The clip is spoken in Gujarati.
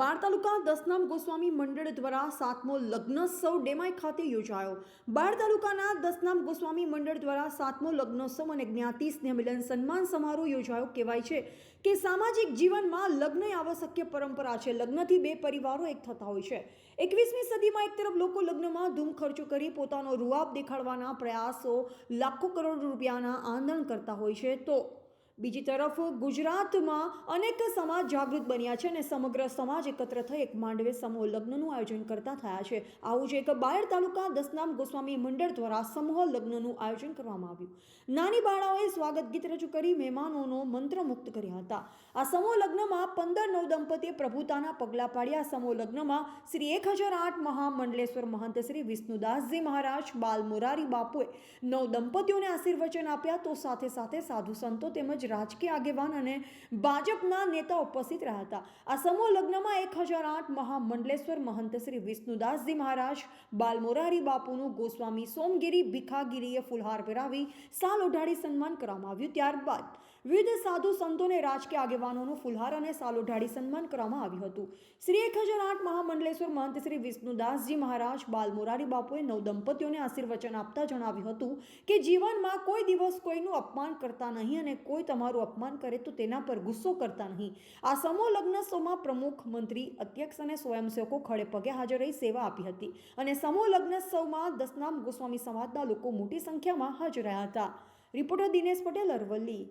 બાળ તાલુકા દસનામ ગોસ્વામી મંડળ દ્વારા સાતમો લગ્નોત્સવ ડેમાઈ ખાતે યોજાયો. બાર તાલુકાના દસનામ ગોસ્વામી મંડળ દ્વારા સાતમો લગ્નોત્સવ અને જ્ઞાતિ સ્નેહ મિલન સન્માન સમારોહ યોજાયો કહેવાય છે કે સામાજિક જીવનમાં લગ્ન આવશ્યક પરંપરા છે. લગ્નથી બે પરિવારો એક થતા હોય છે. એકવીસમી સદીમાં એક તરફ લોકો લગ્નમાં ધૂમ ખર્ચો કરી પોતાનો રૂઆબ દેખાડવાના પ્રયાસો લાખો કરોડ રૂપિયાના આંદણ કરતા હોય છે. તો બીજી તરફ ગુજરાતમાં અનેક સમાજ જાગૃત બન્યા છે અને સમગ્ર સમાજ એકત્ર થઈ એક માંડવે સમૂહ લગ્નનું આયોજન કરતા થયા છે. આવું જ એક બાયડ તાલુકા દસનામ ગોસ્વામી મંડળ દ્વારા સમૂહ લગ્નનું આયોજન કરવામાં આવ્યું. નાની બાળાઓએ સ્વાગત ગીત રજૂ કરી મહેમાનોનો મંત્રમુક્ત કર્યા હતા. આ સમૂહ લગ્નમાં પંદર નવ દંપતીએ પ્રભુતાના પગલાં પાડ્યા. સમૂહ લગ્નમાં શ્રી એક હજાર આઠ મહામંડલેશ્વર મહંત શ્રી વિષ્ણુદાસજી મહારાજ, બાલ મોરારી બાપુએ નવ દંપતીઓને આશીર્વચન આપ્યા. તો સાથે સાથે સાધુ સંતો તેમજ રાજકીય આગેવાન અને ભાજપના નેતા ઉપસ્થિત રહ્યા હતા. આ સમૂહ લગ્નમાં એક હજાર આઠ મહામંડલેશ્વર મહંત શ્રી વિષ્ણુદાસજી મહારાજ, બાલમોરારી બાપુનું ગોસ્વામી સોમગીરી ભીખાગીરીએ ફુલહાર પહેરાવી સાલ ઓઢાડી સન્માન કરવામાં આવ્યું ત્યારબાદ વિવિધ સાધુ સંતોને રાજકીય આગેવાનોનું ફુલહાર અને સાલો ઢાળી સન્માન કરવામાં આવ્યું હતું. શ્રી એક હજાર આઠ મહામંડલેશ્વર મહંત શ્રી વિષ્ણુદાસજી મહારાજ બાલ મોરારી બાપુએ નવ દંપતીઓને આશીર્વચન આપતા જણાવ્યું હતું કે જીવનમાં કોઈ દિવસ કોઈનું અપમાન કરતા નહીં અને કોઈ તમારું અપમાન કરે તો તેના પર ગુસ્સો કરતા નહીં. આ સમૂહ લગ્નોત્સવમાં પ્રમુખ, મંત્રી, અધ્યક્ષ અને સ્વયંસેવકો ખડે પગે હાજર રહી સેવા આપી હતી અને સમૂહ લગ્નોત્સવમાં દસનામ ગોસ્વામી સમાજના લોકો મોટી સંખ્યામાં હાજર રહ્યા હતા. રિપોર્ટર દિનેશ પટેલ અરવલ્લી.